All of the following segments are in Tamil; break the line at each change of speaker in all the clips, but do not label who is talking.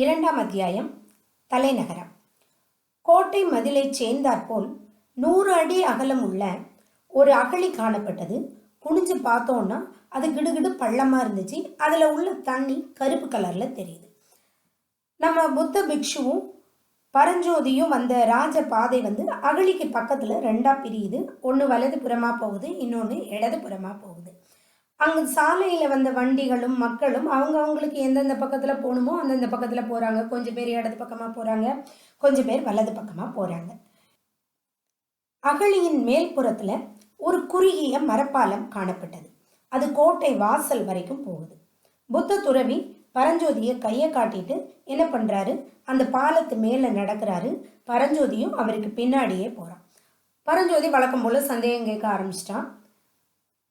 இரண்டாம் அத்தியாயம் தலைநகரம். கோட்டை மதிலை சேர்ந்தாற்போல் நூறு அடி அகலம் உள்ள ஒரு அகழி காணப்பட்டது. குனிஞ்சு பார்த்தோன்னா அது கிடுகிடு பள்ளமாக இருந்துச்சு. அதில் உள்ள தண்ணி கருப்பு கலரில் தெரியுது. நம்ம புத்த பிக்ஷுவும் பரஞ்சோதியும் வந்த ராஜ பாதை வந்து அகழிக்கு பக்கத்தில் ரெண்டாக பிரியுது. ஒன்று வலது புறமாக போகுது இன்னொன்று இடது புறமாக போகுது. அங்கே சாலையில் வந்த வண்டிகளும் மக்களும் அவங்க அவங்களுக்கு எந்தெந்த பக்கத்தில் போகணுமோ அந்தந்த பக்கத்தில் போகிறாங்க கொஞ்சம் பேர் இடது பக்கமாக போகிறாங்க கொஞ்சம் பேர் வலது பக்கமாக போகிறாங்க அகழியின் மேல்புறத்தில் ஒரு குறுகிய மரப்பாலம் காணப்பட்டது. அது கோட்டை வாசல் வரைக்கும் போகுது. புத்த துறவி பரஞ்சோதியை கையை காட்டிட்டு என்ன பண்ணுறாரு அந்த பாலத்து மேலே நடக்கிறாரு. பரஞ்சோதியும் அவருக்கு பின்னாடியே போகிறான் பரஞ்சோதி வழக்கம் போல் சந்தேகம் கேட்க ஆரம்பிச்சிட்டான்.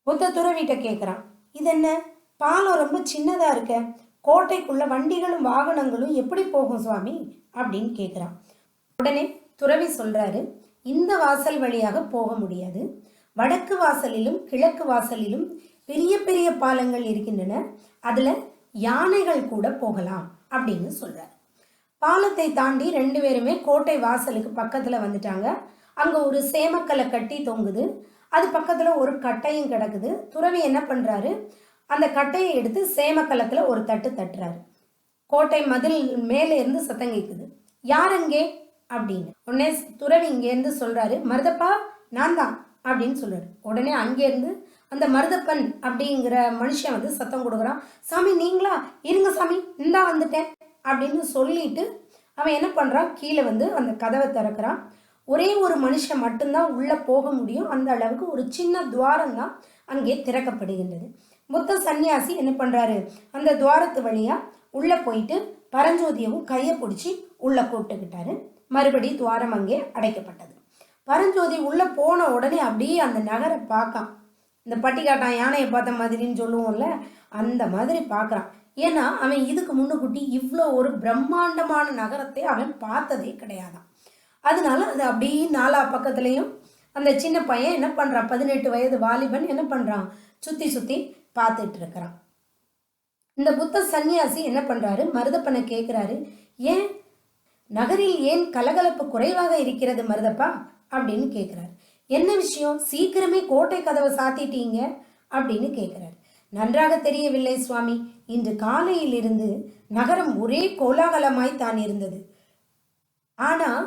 புத்த துறவிட்ட கேட்குறான் இது என்ன பாலம் ரொம்ப சின்னதாக இருக்க. கோட்டைக்குள்ள வண்டிகளும் வாகனங்களும் எப்படி போகும் சுவாமி? அப்படின்னு கேட்குறான் உடனே துறவி சொல்கிறாரு இந்த வாசல் வழியாக போக முடியாது. வடக்கு வாசலிலும் கிழக்கு வாசலிலும் பெரிய பெரிய பாலங்கள் இருக்கின்றன. அதில் யானைகள் கூட போகலாம் அப்படின்னு சொல்கிறார் பாலத்தை தாண்டி ரெண்டு பேருமே கோட்டை வாசலுக்கு பக்கத்தில் வந்துட்டாங்க. அங்கே ஒரு சேமக்கலை கட்டி தொங்குது. அது பக்கத்தில் ஒரு கட்டையும் கிடக்குது. துறவி என்ன பண்ணுறாரு அந்த கட்டையை எடுத்து சேமக்கலத்தில் ஒரு தட்டு தட்டுறாரு. கோட்டை மதில் மேலே இருந்து சத்தம் கேட்குது யார் அங்கே? அப்படின்னு. உடனே துறவி இங்கேருந்து சொல்கிறாரு மருதப்பா நான் தான் அப்படின்னு சொல்கிறாரு உடனே அங்கேருந்து அந்த மருதப்பன் அப்படிங்கிற மனுஷன் வந்து சத்தம் கொடுக்குறான். சாமி நீங்களா? இருங்க சாமி இந்தா வந்துட்டேன் அப்படின்னு சொல்லிட்டு அவன் என்ன பண்ணுறான் கீழே வந்து அந்த கதவை திறக்கிறான். ஒரே ஒரு மனுஷன் மட்டும்தான் உள்ளே போக முடியும். அந்த அளவுக்கு ஒரு சின்ன துவாரம் தான் அங்கே திறக்கப்படுகின்றது. புத்த சன்னியாசி என்ன பண்ணுறாரு அந்த துவாரத்து வழியாக உள்ளே போயிட்டு பரஞ்சோதியவும் கையை பிடிச்சி உள்ளே கூப்பிட்டுக்கிட்டாரு. மறுபடி துவாரம் அங்கே அடைக்கப்பட்டது. பரஞ்சோதி உள்ளே போன உடனே அப்படியே அந்த நகரை பார்க்கான். இந்த பட்டிக்காட்டான் யானையை பார்த்த மாதிரின்னு சொல்லுவோம்ல அந்த மாதிரி பார்க்குறான். ஏன்னா அவன் இதுக்கு முன்னுக்குட்டி இவ்வளோ ஒரு பிரம்மாண்டமான நகரத்தை அவன் பார்த்ததே கிடையாதான். அதனால அது அப்படியே நாலா பக்கத்துலேயும் அந்த சின்ன பையன் என்ன பண்ணுறான் பதினெட்டு வயது வாலிபன் என்ன பண்ணுறான் சுற்றி சுற்றி பார்த்துட்டு இருக்கிறான். இந்த புத்த சன்னியாசி என்ன பண்ணுறாரு மருதப்பனை கேட்குறாரு ஏன்? நகரில் ஏன் கலகலப்பு குறைவாக இருக்கிறது மருதப்பா? அப்படின்னு கேட்குறாரு என்ன விஷயம்? சீக்கிரமே கோட்டை கதவை சாத்திட்டீங்க? அப்படின்னு கேட்குறாரு நன்றாக தெரியவில்லை சுவாமி. இன்று காலையிலிருந்து நகரம் ஒரே கோலாகலமாய் தான் இருந்தது. ஆனால்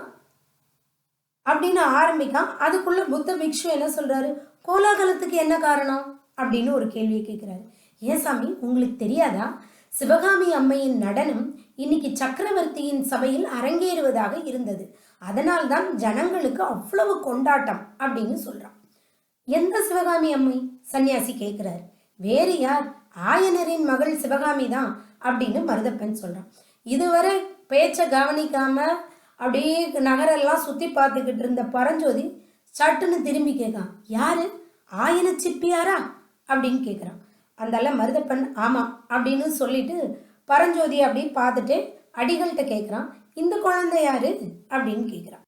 அப்படின்னு ஆரம்பிக்கான் அதுக்குள்ள புத்த பிக்ஷு என்ன சொல்றாரு? கோலாகலத்துக்கு என்ன காரணம்? அப்படின்னு ஒரு கேள்வியை கேட்கிறாரு ஏன் சாமி உங்களுக்கு தெரியாதா? சிவகாமி அம்மையின் நடனம் இன்னைக்கு சக்கரவர்த்தியின் சபையில் அரங்கேறுவதாக இருந்தது. அதனால்தான் ஜனங்களுக்கு அவ்வளவு கொண்டாட்டம் அப்படின்னு சொல்றான். எந்த சிவகாமி அம்மை? சன்னியாசி கேட்கிறார் வேறு யார்? ஆயனரின் மகள் சிவகாமி தான் அப்படின்னு மருதப்பன் சொல்றான். இதுவரை பேச்சை கவனிக்காம அப்படியே நகரெல்லாம் சுற்றி பார்த்துக்கிட்டு இருந்த பரஞ்சோதி சட்டுன்னு திரும்பி கேட்கான். யாரு? ஆயன சிப்பியாரா? அப்படின்னு கேட்குறான். அந்தால மருதப்பன் ஆமாம் அப்படின்னு சொல்லிட்டு பரஞ்சோதி அப்படி பார்த்துட்டு அடிகள்கிட்ட கேட்குறான். இந்த குழந்தை யாரு? அப்படின்னு கேட்குறான்.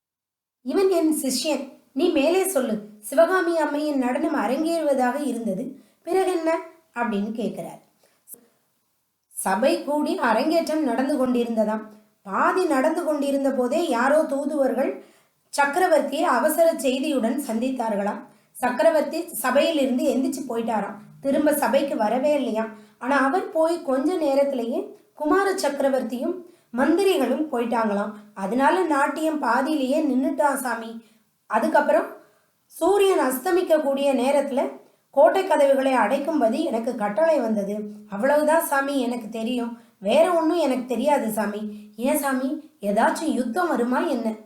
இவன் என் சிஷ்யன். நீ மேலே சொல்லு. சிவகாமி அம்மையின் நடனம் அரங்கேறுவதாக இருந்தது. பிறகு என்ன? அப்படின்னு கேட்கிறார். சபை கூடி அரங்கேற்றம் நடந்து கொண்டிருந்ததாம். பாதி நடந்து கொண்டிருந்த போதே யாரோ தூதுவர்கள் சக்கரவர்த்தியை அவசர செய்தியுடன் சந்தித்தார்களாம். சக்கரவர்த்தி சபையிலிருந்து எந்திரிச்சு போயிட்டாராம். திரும்ப சபைக்கு வரவே இல்லையாம். ஆனா அவர் போய் கொஞ்ச நேரத்திலேயே குமார சக்கரவர்த்தியும் மந்திரிகளும் போயிட்டாங்களாம். அதனால நாட்டியம் பாதியிலேயே நின்றுட்டான் சாமி. அதுக்கப்புறம் சூரியன் அஸ்தமிக்க கூடிய நேரத்துல கோட்டை கதவுகளை அடைக்கும்படி எனக்கு கட்டளை வந்தது. அவ்வளவுதான் சாமி எனக்கு தெரியும். வேற ஒன்றும் எனக்கு தெரியாது சாமி. ஏன் சாமி? ஏதாச்சும் யுத்தம் வருமா என்ன?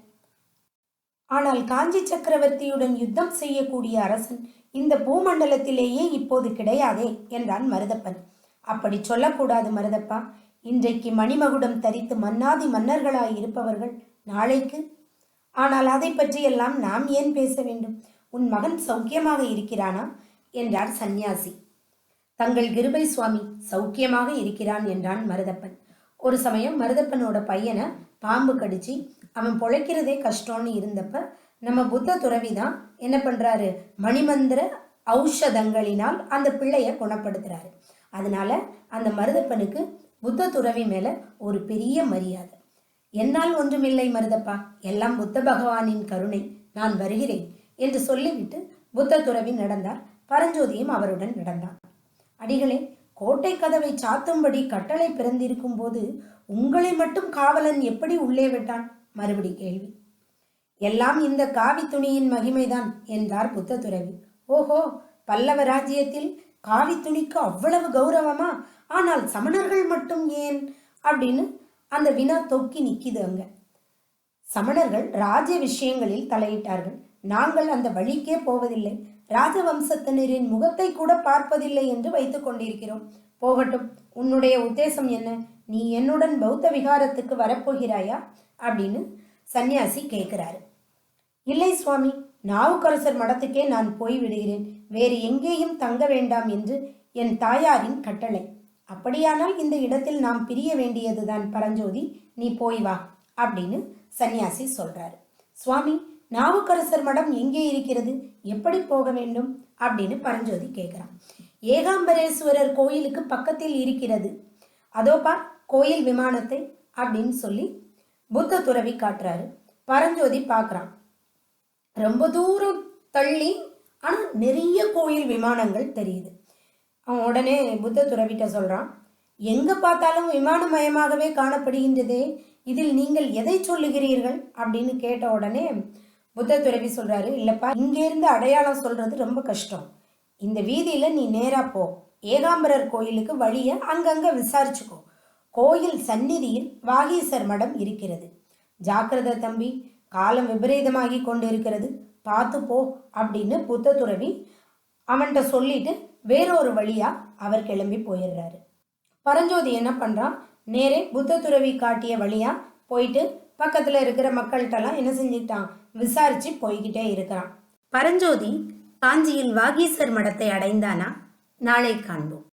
ஆனால் காஞ்சி சக்கரவர்த்தியுடன் யுத்தம் செய்யக்கூடிய அரசன் இந்த பூமண்டலத்திலேயே இப்போது கிடையாதே என்றான் மருதப்பன். அப்படி சொல்லக்கூடாது மருதப்பா. இன்றைக்கு மணிமகுடம் தரித்து மன்னாதி மன்னர்களாய் இருப்பவர்கள் நாளைக்கு. ஆனால் அதை பற்றியெல்லாம் நாம் ஏன் பேச வேண்டும்? உன் மகன் சௌக்கியமாக இருக்கிறானா? என்றார் சந்நியாசி. தங்கள் கிருபை சுவாமி சௌக்கியமாக இருக்கிறான் என்றான் மருதப்பன். ஒரு சமயம் மருதப்பனோட பையனை பாம்பு கடிச்சு அவன் பொழைக்கிறதே கஷ்டம்னு இருந்தப்ப நம்ம புத்த துறவி தான் என்ன பண்றாரு? மணிமந்திர ஔஷதங்களினால் அந்த பிள்ளைய குணப்படுத்துறாரு. அதனால அந்த மருதப்பனுக்கு புத்த துறவி மேல ஒரு பெரிய மரியாதை. என்னால் ஒன்றுமில்லை மருதப்பா எல்லாம் புத்த பகவானின் கருணை. நான் வருகிறேன் என்று சொல்லிவிட்டு புத்த துறவி நடந்தார். பரஞ்சோதியும் அவருடன் நடந்தான். அடிகளே கோட்டை கதவை சாத்தும்படி கட்டளை பிறந்திருக்கும் போது உங்களை மட்டும் காவலன் எப்படி உள்ளே விட்டான்? மறுபடி கேள்வி. எல்லாம் இந்த காவி துணியின் மகிமைதான் என்றார் புத்த துறவி ஓஹோ பல்லவ ராஜ்யத்தில் காவி துணிக்கு அவ்வளவு கௌரவமா? ஆனால் சமணர்கள் மட்டும் ஏன்? அப்படின்னு அந்த வினா தொக்கி நிக்கிது அங்க. சமணர்கள் ராஜ விஷயங்களில் தலையிட்டார்கள். நாங்கள் அந்த வழிக்கே போவதில்லை. ராஜவம்சத்தினரின் முகத்தை கூட பார்ப்பதில்லை என்று வைத்துக் கொண்டிருக்கிறோம். போகட்டும் உன்னுடைய உத்தேசம் என்ன? நீ என்னுடன் பௌத்த விகாரத்துக்கு வரப்போகிறாயா? அப்படின்னு சன்னியாசி கேட்கிறாரு. இல்லை சுவாமி நாவுக்கரசர் மடத்துக்கே நான் போய் விடுகிறேன் வேறு எங்கேயும் தங்க வேண்டாம் என்று என் தாயாரின் கட்டளை. அப்படியானால் இந்த இடத்தில் நாம் பிரிய வேண்டியதுதான். பரஞ்சோதி நீ போய் வா அப்படின்னு சன்னியாசி சொல்றாரு. சுவாமி நாவுக்கரசர் மடம் எங்கே இருக்கிறது? எப்படி போக வேண்டும்? அப்படின்னு பரஞ்சோதி கேட்குறான். ஏகாம்பரேஸ்வரர் கோயிலுக்கு பக்கத்தில் இருக்கிறது. அதோ பார் கோயில் விமானத்தை அப்படின்னு சொல்லி புத்த துறவி காட்டுறாரு. பரஞ்சோதி பார்க்குறான். ரொம்ப தூரம் தள்ளி ஆனால் நிறைய கோயில் விமானங்கள் தெரியுது. அவன் உடனே புத்த துறவிட்ட சொல்கிறான் எங்கே பார்த்தாலும் விமானமயமாகவே காணப்படுகின்றதே. இதில் நீங்கள் எதை சொல்லுகிறீர்கள்? அப்படின்னு கேட்ட உடனே புத்த துறவி சொல்கிறாரு இல்லைப்பா இங்கேருந்து அடையாளம் சொல்கிறது ரொம்ப கஷ்டம். இந்த வீதியில் நீ நேராக போ. ஏகாம்பரர் கோயிலுக்கு வழியை அங்கங்கே விசாரிச்சுக்கோ. கோயில் சந்நிதியில் வாகீசர் மடம் இருக்கிறது. ஜாக்கிரதை தம்பி காலம் விபரீதமாகி கொண்டு இருக்கிறது பார்த்து போ அப்படின்னு புத்த துறவி அவன்கிட்ட சொல்லிட்டு வேறொரு வழியா அவர் கிளம்பி போயிடுறாரு. பரஞ்சோதி என்ன பண்றான்? நேரே புத்த துறவி காட்டிய வழியா போயிட்டு பக்கத்துல இருக்கிற மக்கள்கிட்டலாம் என்ன செஞ்சுக்கிட்டான்? விசாரிச்சு போய்கிட்டே இருக்கிறான். பரஞ்சோதி காஞ்சியில் வாகீசர் மடத்தை அடைந்தானா? நாளை காண்போம்.